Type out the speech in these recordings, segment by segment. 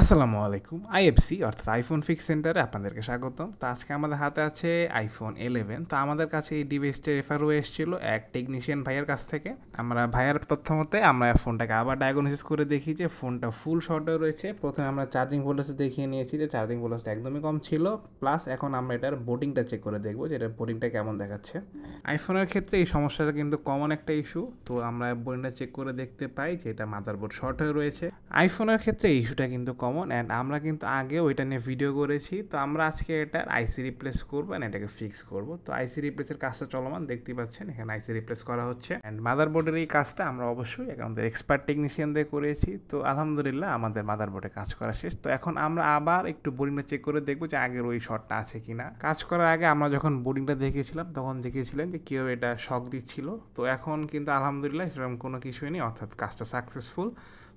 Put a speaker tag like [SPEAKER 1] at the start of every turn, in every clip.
[SPEAKER 1] আসসালামু আলাইকুম, আইএফসি, অর্থাৎ আইফোন ফিক্স সেন্টারে আপনাদেরকে স্বাগতম। তো আজকে আমাদের হাতে আছে আইফোন ইলেভেন তো আমাদের কাছে এই ডিভাইসটি রেফার হয়ে এসেছিল এক টেকনিশিয়ান ভাইয়ের কাছ থেকে। আমরা ভাইয়ের তথ্য মতে আমরা ফোনটাকে আবার ডায়াগনোসিস করে দেখি যে ফোনটা ফুল শর্টে রয়েছে। প্রথমে আমরা চার্জিং ভোল্টেজ দেখিয়ে নিয়েছি যে চার্জিং ভোল্টেজটা একদমই কম ছিল। প্লাস এখন আমরা এটার বোটিংটা চেক করে দেখব যে এটার বোটিংটা কেমন দেখাচ্ছে। আইফোনের ক্ষেত্রে এই সমস্যাটা কিন্তু কমন একটা ইস্যু তো আমরা বোটিংটা চেক করে দেখতে পাই যে এটা মাদারবোর্ড শর্ট হয়ে রয়েছে। আইফোনের ক্ষেত্রে এই ইস্যুটা কিন্তু কমন অ্যান্ড আমরা কিন্তু আগে ওইটা নিয়ে ভিডিও করেছি। তো আমরা আজকে এটার আইসি রিপ্লেস করব অ্যান্ড এটাকে ফিক্স করব। তো আইসি রিপ্লেসের কাজটা চলমান, দেখতেই পাচ্ছেন, এখানে আইসি রিপ্লেস করা হচ্ছে। অ্যান্ড মাদারবোর্ডের এই কাজটা আমরা অবশ্যই আমাদের এক্সপার্ট টেকনিশিয়ান দিয়ে করেছি। তো আলহামদুলিল্লাহ আমাদের মাদারবোর্ডে কাজ করা শেষ। তো এখন আমরা আবার একটু বোর্ডিংটা চেক করে দেখব যে আগের ওই শটটা আছে কিনা। কাজ করার আগে আমরা যখন বোর্ডিংটা দেখেছিলাম, তখন দেখেছিলেন যে কেউ এটা শক দিচ্ছিল। তো এখন কিন্তু আলহামদুলিল্লাহ সেরকম কোনো কিছুই নেই, অর্থাৎ কাজটা সাকসেসফুল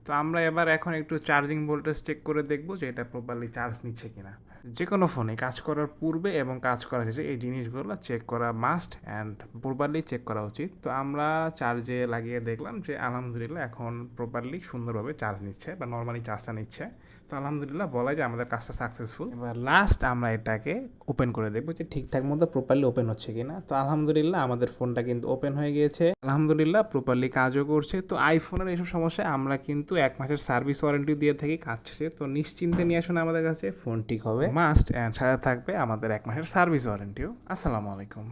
[SPEAKER 1] তো আমরা এবার এখন একটু চার্জিং ভোল্টেজ চেক করে দেখব যে এটা প্রপারলি চার্জ নিচ্ছে কিনা। যে কোনো ফোনে কাজ করার পূর্বে এবং কাজ করার শেষে এই জিনিসগুলো চেক করা মাস্ট অ্যান্ড প্রপারলি চেক করা উচিত। তো আমরা চার্জে লাগিয়ে দেখলাম যে আলহামদুলিল্লাহ এখন প্রপারলি সুন্দরভাবে চার্জ নিচ্ছে বা নর্মালি চার্জটা নিচ্ছে। তো আলহামদুলিল্লাহ বলা যায় আমাদের কাজটা সাকসেসফুল এবার লাস্ট আমরা এটাকে ওপেন করে দেখব যে ঠিকঠাক মতো প্রপারলি ওপেন হচ্ছে কিনা। তো আলহামদুলিল্লাহ আমাদের ফোনটা কিন্তু ওপেন হয়ে গিয়েছে। আলহামদুলিল্লাহ প্রপারলি কাজও করছে। তো আইফোনের এইসব সমস্যায় আমরা কিন্তু এক মাসের সার্ভিস ওয়ারেন্টি দিয়ে থাকি কাজ শেষে তো নিশ্চিন্তে নিয়ে আসুন আমাদের কাছে ফোন ঠিক হবে। মাস্ট অ্যান্ড সাথে থাকবে আমাদের এক মাসের সার্ভিস ওয়ারেন্টিও। আসসালামু আলাইকুম।